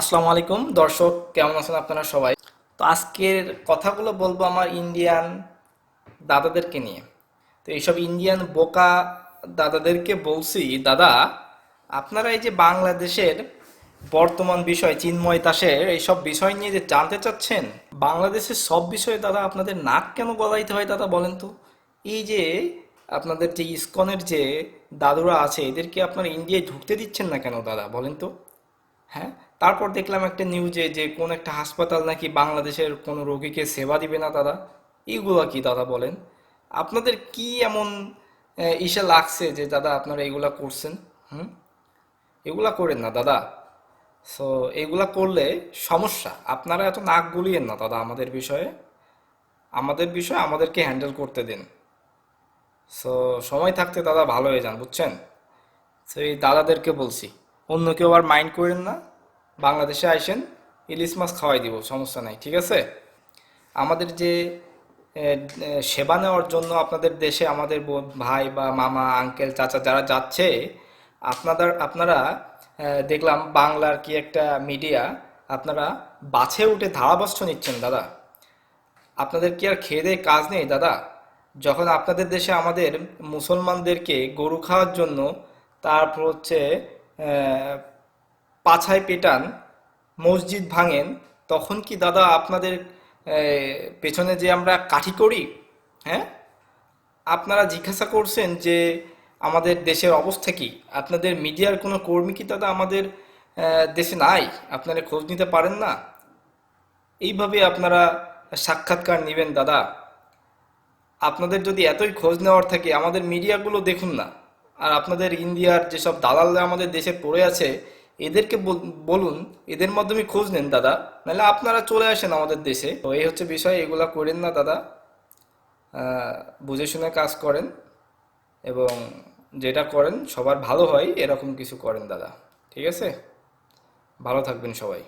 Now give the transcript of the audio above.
আসসালামু আলাইকুম। দর্শক, কেমন আছেন আপনারা সবাই? তো আজকের কথাগুলো বলব আমার ইন্ডিয়ান দাদাদেরকে নিয়ে। তো এইসব ইন্ডিয়ান বোকা দাদাদেরকে বলছি, দাদা, আপনারা এই যে বাংলাদেশের বর্তমান বিষয়, চিন্ময় দাসের এইসব বিষয় নিয়ে যে জানতে চাচ্ছেন, বাংলাদেশের সব বিষয়ে দাদা আপনাদের নাক কেন গলাইতে হয় দাদা বলেন তো? এই যে আপনাদের যে ইসকনের যে দাদুরা আছে, এদেরকে আপনারা ইন্ডিয়ায় ঢুকতে দিচ্ছেন না কেন দাদা বলেন তো? হ্যাঁ? তারপর দেখলাম একটা নিউজে যে কোন একটা হাসপাতাল নাকি বাংলাদেশের কোনো রোগীকে সেবা দিবে না দাদা। এইগুলা কি দাদা বলেন? আপনাদের কি এমন ইসে লাগছে যে দাদা আপনারা এগুলা করছেন? হুম? এগুলা করেন না দাদা। সো এগুলা করলে সমস্যা। আপনারা এত নাক গুলিয়েন না দাদা আমাদের বিষয়ে। আমাদের বিষয়ে আমাদেরকে হ্যান্ডেল করতে দিন। সো সময় থাকতে দাদা ভালো হয়ে যান, বুঝছেন? তো এই দাদাদেরকে বলছি। অন্য কেউ আর মাইন্ড করেন না। বাংলাদেশে আইসেন, ইলিশ মাছ খাওয়াই দিব, সমস্যা নাই, ঠিক আছে? আমাদের যে সেবা নেওয়ার জন্য আপনাদের দেশে আমাদের ভাই বা মামা আঙ্কেল চাচা যারা যাচ্ছে, আপনাদের, আপনারা দেখলাম বাংলার কি একটা মিডিয়া আপনারা বাছে উঠে ধারাবস্ত্র নিচ্ছেন, দাদা। আপনাদের কি আর খেয়ে দেয়ে কাজ নেই, দাদা? যখন আপনাদের দেশে আমাদের মুসলমানদেরকে গরু খাওয়ার জন্য, তারপর হচ্ছে পাছায় পেটান, মসজিদ ভাঙেন, তখন কি দাদা আপনাদের পেছনে যে আমরা কাঠি করি হ্যাঁ? আপনারা জিজ্ঞাসা করছেন যে আমাদের দেশের অবস্থা কি? আপনাদের মিডিয়ার কোনো কর্মী কি দাদা আমাদের দেশে নাই? আপনারা খোঁজ নিতে পারেন না? এইভাবে আপনারা সাক্ষাৎকার নেবেন দাদা। আপনাদের যদি এতই খোঁজ নেওয়ার থাকে, আমাদের মিডিয়াগুলো দেখুন না। আর আপনাদের ইন্ডিয়ার যেসব দালালরা আমাদের দেশে পড়ে আছে, এদেরকে বল- বলুন, এদের মাধ্যমে খোঁজ নেন দাদা। নাহলে আপনারা চলে আসেন আমাদের দেশে। তো এই হচ্ছে বিষয়, এগুলা করেন না দাদা। বুঝে শুনে কাজ করেন এবং যেটা করেন সবার ভালো হয়, এরকম কিছু করেন দাদা। ঠিক আছে? ভালো থাকবেন সবাই।